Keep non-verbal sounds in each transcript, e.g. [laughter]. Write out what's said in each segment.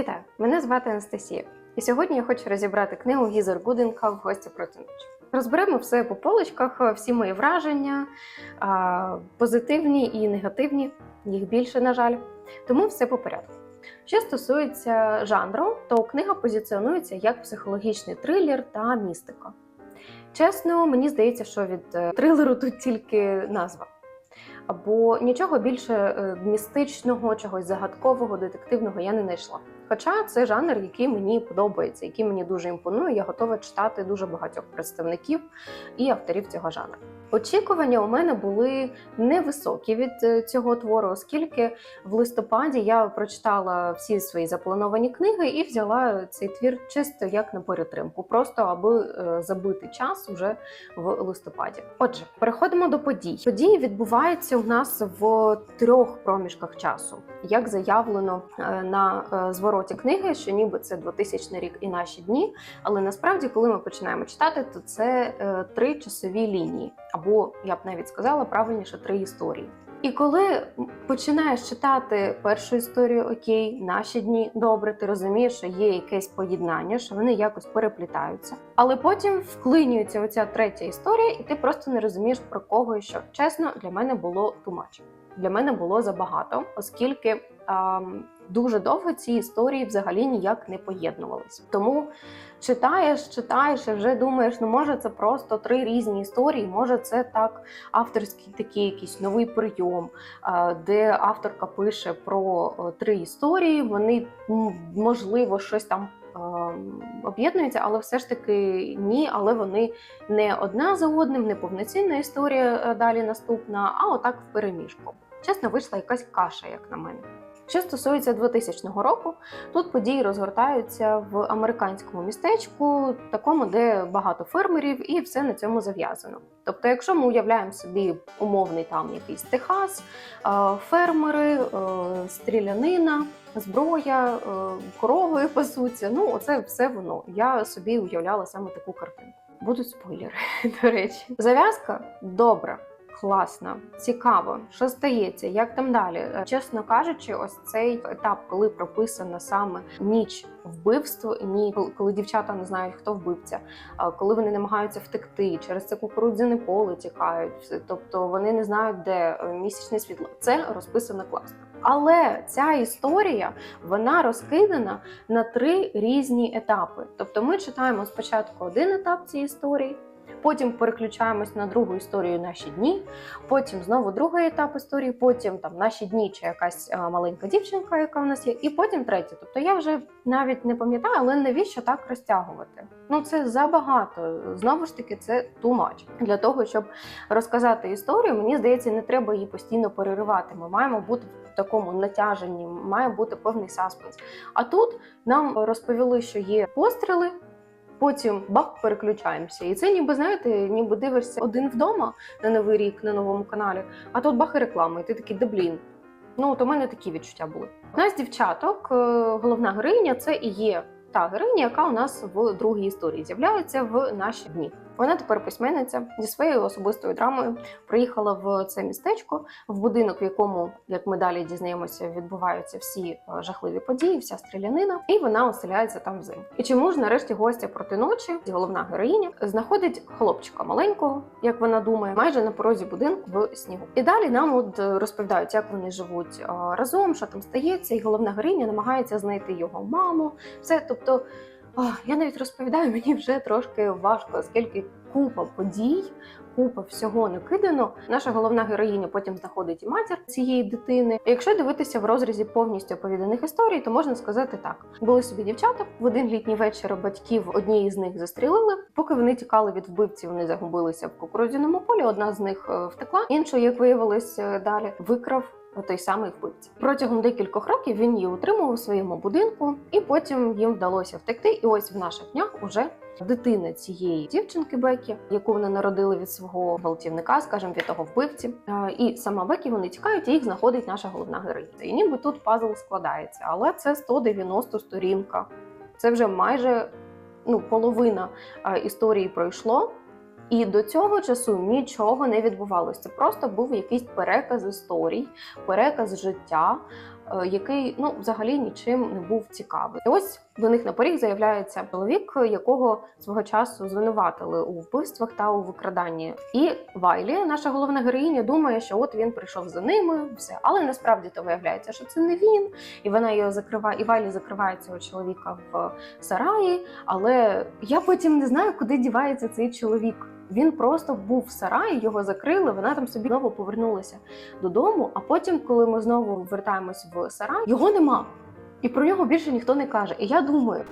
Вітаю! Мене звати Анастасія. І сьогодні я хочу розібрати книгу Гізер Гуденка в гості проти ночі. Розберемо все по полочках, всі мої враження, позитивні і негативні, їх більше, на жаль. Тому все по порядку. Що стосується жанру, то книга позиціонується як психологічний трилер та містика. Чесно, мені здається, що від е, трилеру тут тільки назва. Або нічого більше е, містичного, чогось загадкового, детективного я не знайшла. Хоча це жанр, який мені подобається, який мені дуже імпонує. Я готова читати дуже багатьох представників і авторів цього жанру. Очікування у мене були невисокі від е, цього твору, оскільки в листопаді я прочитала всі свої заплановані книги і взяла цей твір чисто як на перетримку, просто аби е, забити час уже в листопаді. Отже, переходимо до подій. Події відбуваються у нас в трьох проміжках часу, як заявлено е, на звороті книги, що ніби це 2000 рік і наші дні. Але насправді, коли ми починаємо читати, то це три часові лінії, або я б навіть сказала правильніше три історії. І коли починаєш читати першу історію, окей, наші дні добре, ти розумієш, що є якесь поєднання, що вони якось переплітаються. Але потім вклинюється оця третя історія, і ти просто не розумієш про кого і що. Чесно, для мене було much. Для мене було забагато, оскільки дуже довго ці історії взагалі ніяк не поєднувалися. Тому читаєш, читаєш і вже думаєш, ну може це просто три різні історії, може це так авторський такий якийсь новий прийом, де авторка пише про три історії. Вони можливо щось там. Об'єднуються, але все ж таки ні, але вони не одна за одним, не повноцінна історія е, далі наступна, а отак в переміжку. Чесно, вийшла якась каша, як на мене. Що стосується 2000 року, тут події розгортаються в американському містечку, такому, де багато фермерів, і все на цьому зав'язано. Тобто, якщо ми уявляємо собі умовний там якийсь Техас, е, фермери, е, стрілянина, зброя, е, корови пасуться, ну оце все воно. Я собі уявляла саме таку картинку. Будуть спойлери, [laughs] до речі. Зав'язка добра. Класно, цікаво, що стається, як там далі. Е, Чесно кажучи, ось цей етап, коли прописана саме ніч вбивство, і ні, коли- коли дівчата не знають, хто вбивця, коли вони намагаються втекти, через це кукурудзяне поле тікають, тобто вони не знають, де е, місячне світло. Це розписано класно. Але ця історія вона розкидана на три різні етапи. Тобто, ми читаємо спочатку один етап цієї історії. Потім переключаємось на другу історію наші дні, потім знову другий етап історії, потім там наші дні чи якась а, маленька дівчинка, яка в нас є, і потім третя. Тобто я вже навіть не пам'ятаю, але навіщо так розтягувати? Ну це забагато. Знову ж таки, це much. Для того, щоб розказати історію, мені здається, не треба її постійно переривати. Ми маємо бути в такому натяженні, має бути певний саспенс. А тут нам розповіли, що є постріли. Потім бах, переключаємося. І це ніби знаєте, ніби дивишся один вдома на новий рік на новому каналі, а тут бах і реклама, і ти такий, да блін. Ну, от у мене такі відчуття були. У нас дівчаток, е, головна героїня, це і є та героїня, яка у нас в другій історії з'являється в наші дні. Вона тепер письменниця зі своєю особистою драмою приїхала в це містечко, в будинок, в якому, як ми далі дізнаємося, відбуваються всі е, жахливі події, вся стрілянина, і вона оселяється там взимку. І чому ж нарешті гостя проти ночі, головна героїня, знаходить хлопчика маленького, як вона думає, майже на порозі будинку в снігу. І далі нам от е, розповідають, як вони живуть е, разом, що там стається, і головна героїня намагається знайти його маму. Все, тобто. Ах, я навіть розповідаю, мені вже трошки важко, оскільки купа подій, купа всього накидано. Наша головна героїня потім знаходить і матір цієї дитини. Якщо дивитися в розрізі повністю оповіданих історій, то можна сказати так: були собі дівчата в один літній вечір батьків однієї з них застрілили. Поки вони тікали від вбивців, вони загубилися в кукурудзяному полі. Одна з них е, втекла, іншу, як виявилось е, далі, викрав той самий вбивця. Протягом декількох років він її утримував у своєму будинку, і потім їм вдалося втекти. І ось в наших днях уже дитина цієї дівчинки Бекі, яку вони народили від свого гвалтівника, скажімо, від того вбивці. І сама Бекі вони тікають, і їх знаходить наша головна героїня. І ніби тут пазл складається, але це 190 сторінка. Це вже майже ну, половина історії пройшло. І до цього часу нічого не відбувалося. Це просто був якийсь переказ історій, переказ життя. е, який ну взагалі нічим не був цікавий. І ось до них на поріг заявляється чоловік, якого свого часу звинуватили у вбивствах та у викраданні. І Вайлі, наша головна героїня, думає, що от він прийшов за ними, все. Але насправді то виявляється, що це не він, і вона його закриває. І Вайлі закриває цього чоловіка в сараї. Але я потім не знаю, куди дівається цей чоловік. Він просто був в сараї, його закрили. Вона там собі знову повернулася додому. А потім, коли ми знову вертаємось в сарай, його нема. І про нього більше ніхто не каже. І я думаю,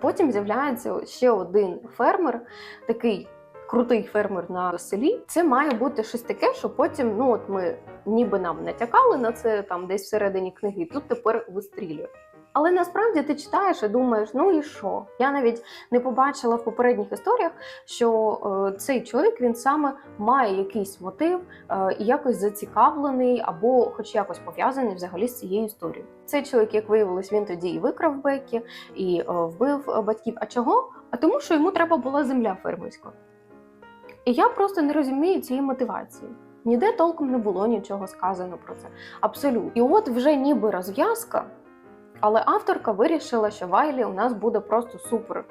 потім з'являється ще один фермер, такий крутий фермер на селі. Це має бути щось таке, що потім, ну от ми ніби нам натякали на це там десь всередині книги, тут тепер вистрілює. Але насправді ти читаєш і думаєш, ну і що? Я навіть не побачила в попередніх історіях, що е, цей чоловік він саме має якийсь мотив е, і якось зацікавлений або, хоч якось пов'язаний взагалі з цією історією. Цей чоловік, як виявилось, він тоді і викрав Бекі, і е, вбив батьків. А чого? А тому, що йому треба була земля фермерська. І я просто не розумію цієї мотивації. Ніде толком не було нічого сказано про це. Абсолютно. І от вже ніби розв'язка. Але авторка вирішила, що Вайлі у нас буде просто супер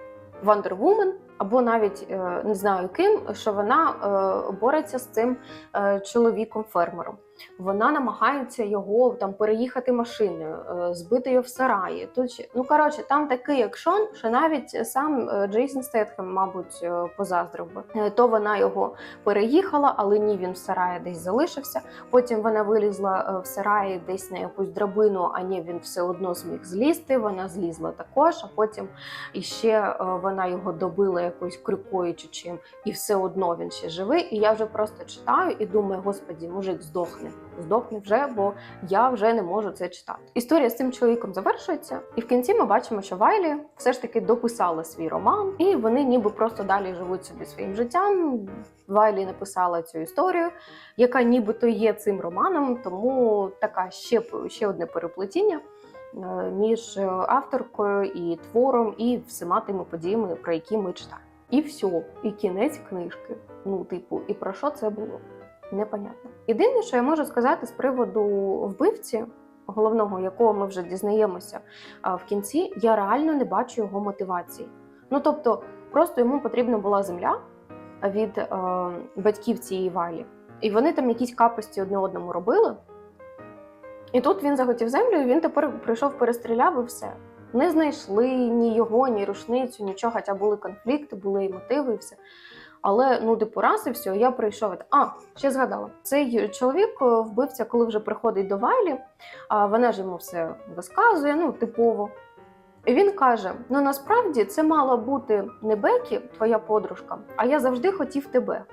Вандервумен, або навіть е, не знаю ким, що вона е, бореться з цим е, чоловіком-фермером. Вона намагається його там переїхати машиною, е, збити його в сараї. Тут ну коротше, там такий екшон, що навіть сам е, Джейсон Стетхем, мабуть, е, позаздрив би. То вона його переїхала, але ні, він в сараї десь залишився. Потім вона вилізла в сараї десь на якусь драбину, а ні, він все одно зміг злізти. Вона злізла також, а потім іще вона його добила якоюсь крюкою чи чим, і все одно він ще живий. І я вже просто читаю і думаю, господі, мужик, здохне, здохне вже, бо я вже не можу це читати. Історія з цим чоловіком завершується, і в кінці ми бачимо, що Вайлі все ж таки дописала свій роман, і вони ніби просто далі живуть собі своїм життям. Вайлі написала цю історію, яка нібито є цим романом, тому така ще, ще одне переплетіння е, між е, авторкою і твором, і всіма тими подіями, про які ми читаємо. І все, і кінець книжки. Ну, типу, і про що це було? Непонятно. Єдине, що я можу сказати з приводу вбивці, головного, якого ми вже дізнаємося в кінці, я реально не бачу його мотивації. Ну тобто, просто йому потрібна була земля від е, батьків цієї валі, і вони там якісь капості одне одному робили. І тут він захотів землю, і він тепер прийшов, перестріляв і все. Не знайшли ні його, ні рушницю, нічого, хоча були конфлікти, були і мотиви, і все. Але ну, типу, все, я прийшов. А, ще згадала. Цей чоловік е, вбивця, коли вже приходить до Вайлі, а вона ж йому все розказує, ну, типово. І він каже: ну насправді це мала бути не Бекі, твоя подружка, а я завжди хотів тебе.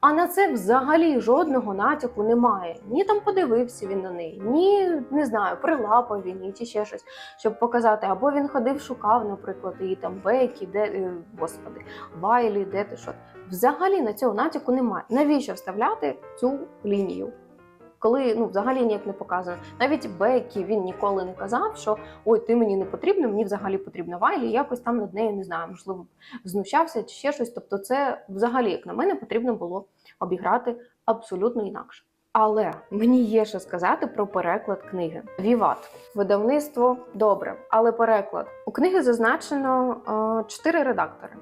А на це взагалі жодного натяку немає. Ні там подивився він на неї, ні не знаю, прилапав він її чи ще щось, щоб показати. Або він ходив, шукав, наприклад, її там Бекі, де е, господи, Вайлі, де ти що. Взагалі на цього натяку немає. Навіщо вставляти цю лінію? Коли ну взагалі ніяк не показано. Навіть Бекі він ніколи не казав, що ой, ти мені не потрібна, мені взагалі потрібна Вайлі. Якось там над нею не знаю, можливо, знущався чи ще щось. Тобто, це взагалі, як на мене, потрібно було обіграти абсолютно інакше. Але мені є що сказати про переклад книги. Віват, видавництво добре, але переклад у книги зазначено е, чотири редактори.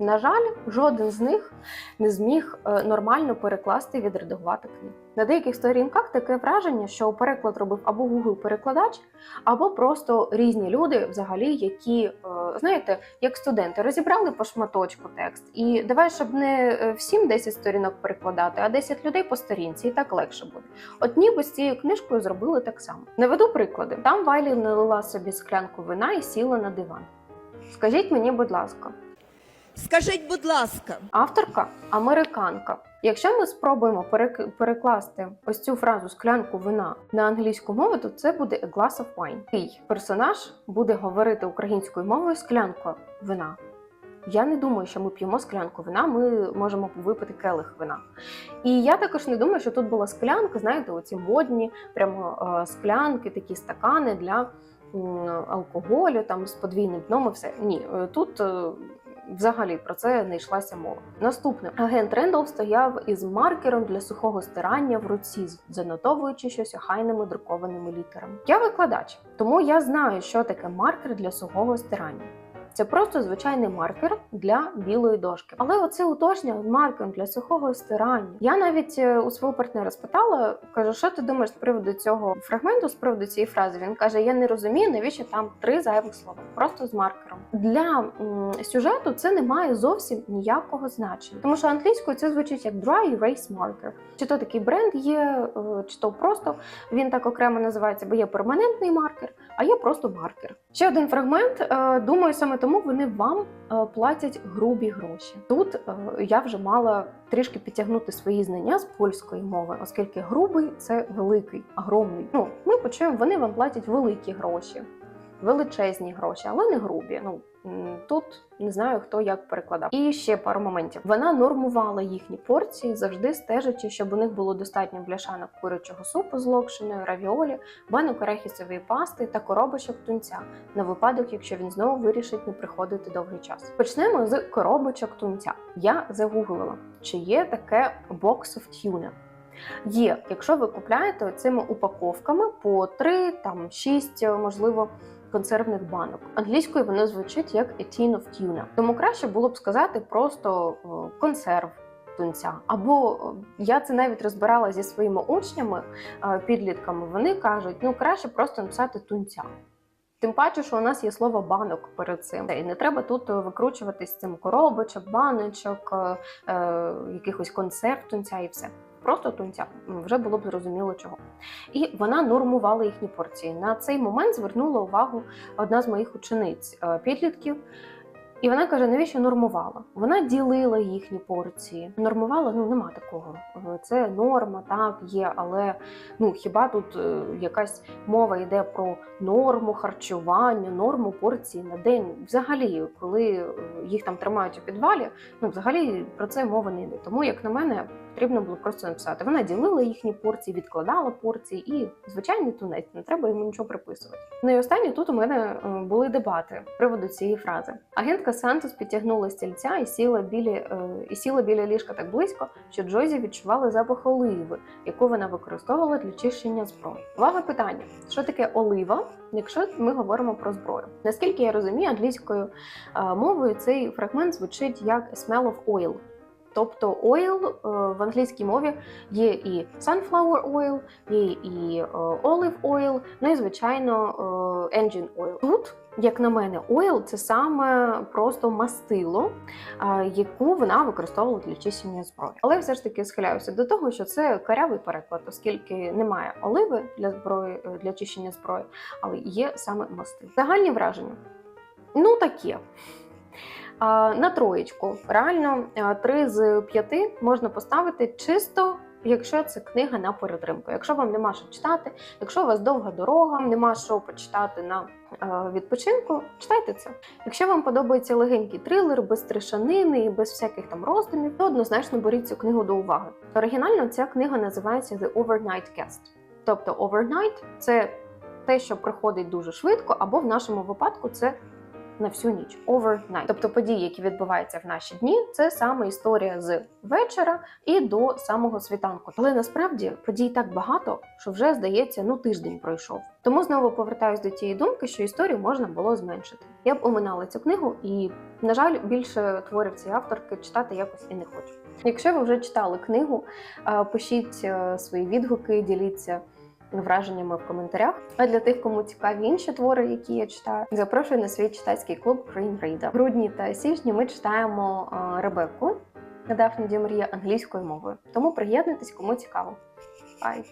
На жаль, жоден з них не зміг е, нормально перекласти і відредагувати книгу. На деяких сторінках таке враження, що переклад робив або Google перекладач, або просто різні люди, взагалі, які е, знаєте, як студенти розібрали по шматочку текст, і давай, щоб не е, всім 10 сторінок перекладати, а 10 людей по сторінці, і так легше буде. От ніби з цією книжкою зробили так само. Наведу приклади. Там Вайлі налила собі склянку вина і сіла на диван. Скажіть мені, будь ласка, Скажіть, будь ласка, Авторка американка. Якщо ми спробуємо перек- перекласти ось цю фразу склянку вина на англійську мову, то це буде a glass of wine. І персонаж буде говорити українською мовою склянка вина. Я не думаю, що ми п'ємо склянку вина, ми можемо випити келих вина. І я також не думаю, що тут була склянка, знаєте, оці модні прямо е, склянки, такі стакани для алкоголю, там з подвійним дном і все. Ні, е, тут е, взагалі про це не йшлася мова. Наступне агент Рендол стояв із маркером для сухого стирання в руці, занотовуючи щось охайними друкованими літерами. Я викладач, тому я знаю, що таке маркер для сухого стирання. Це просто звичайний маркер для білої дошки. Але оце уточнення маркер для сухого стирання. Я навіть е, у свого партнера спитала, кажу, що ти думаєш з приводу цього фрагменту, з приводу цієї фрази. Він каже: Я не розумію, навіщо там три зайвих слова, просто з маркером. Для м, сюжету це не має зовсім ніякого значення, тому що англійською це звучить як dry erase marker. Чи то такий бренд є, е, чи то просто він так окремо називається, бо є перманентний маркер, а є просто маркер. Ще один фрагмент. Е, Думаю, саме тому вони вам е, платять грубі гроші. Тут е, я вже мала трішки підтягнути свої знання з польської мови, оскільки грубий це великий, огромний. Ну ми почуємо, вони вам платять великі гроші, величезні гроші, але не грубі. Ну тут не знаю хто як перекладав. І ще пару моментів. Вона нормувала їхні порції, завжди стежачи, щоб у них було достатньо бляшанок курячого супу з локшиною, равіолі, банок арахісової пасти та коробочок тунця на випадок, якщо він знову вирішить не приходити довгий час. Почнемо з коробочок тунця. Я загуглила, чи є таке box of tuna. Є, якщо ви купляєте цими упаковками по 3, там 6, можливо, консервних банок. Англійською воно звучить як a tin of tuna. Тому краще було б сказати просто консерв тунця. Або я це навіть розбирала зі своїми учнями, е, підлітками. Вони кажуть, ну краще просто написати тунця. Тим паче, що у нас є слово банок перед цим. І не треба тут е, викручуватись цим коробочок, баночок, е, е, якихось консерв тунця і все. Просто тунця вже було б зрозуміло чого. І вона нормувала їхні порції. На цей момент звернула увагу одна з моїх учениць е, підлітків. І вона каже, навіщо нормувала? Вона ділила їхні порції. Нормувала, ну нема такого. Е, Це норма, так є, але ну хіба тут е, якась мова йде про норму харчування, норму порції на день? Взагалі, коли е, їх там тримають у підвалі, ну взагалі про це мова не йде. Тому, як на мене, потрібно було просто написати. Вона ділила їхні порції, відкладала порції, і звичайний тунець, не треба йому нічого приписувати. Ну і останнє тут у мене були дебати з приводу цієї фрази. Агентка Сантос підтягнула стільця і сіла біля е, і сіла біля ліжка так близько, що Джозі відчувала запах оливи, яку вона використовувала для чищення зброї. Увага питання: що таке олива, якщо ми говоримо про зброю? Наскільки я розумію, англійською е, мовою цей фрагмент звучить як smell of oil. Тобто oil е, в англійській мові є і sunflower oil, є і е, olive oil, ну і звичайно е, engine oil. Тут, як на мене, oil – це саме просто мастило, яку вона використовувала для чищення зброї. Але все ж таки схиляюся до того, що це карявий переклад, оскільки немає оливи для зброї для чищення зброї, але є саме мастило. Загальні враження. Ну таке. На троєчку. Реально, три з п'яти можна поставити чисто. Якщо це книга на перетримку, якщо вам нема що читати, якщо у вас довга дорога, нема що почитати на відпочинку, читайте це. Якщо вам подобається легенький трилер без тришанини і без всяких там роздумів, то однозначно беріть цю книгу до уваги. Оригінально ця книга називається The Overnight Guest. Тобто overnight – це те, що приходить дуже швидко, або в нашому випадку це на всю ніч overnight. Тобто події, які відбуваються в наші дні, це саме історія з вечора і до самого світанку. Але насправді подій так багато, що вже здається, ну тиждень пройшов. Тому знову повертаюсь до тієї думки, що історію можна було зменшити. Я б оминала цю книгу, і на жаль, більше творів цієї авторки читати якось і не хочу. Якщо ви вже читали книгу, е, пишіть е, свої відгуки, діліться враженнями в коментарях. А для тих, кому цікаві інші твори, які я читаю, запрошую на свій читацький клуб Green Reader. В грудні та січні ми читаємо Ребекку Дафні Дімрія англійською мовою. Тому приєднуйтесь, кому цікаво. Бай!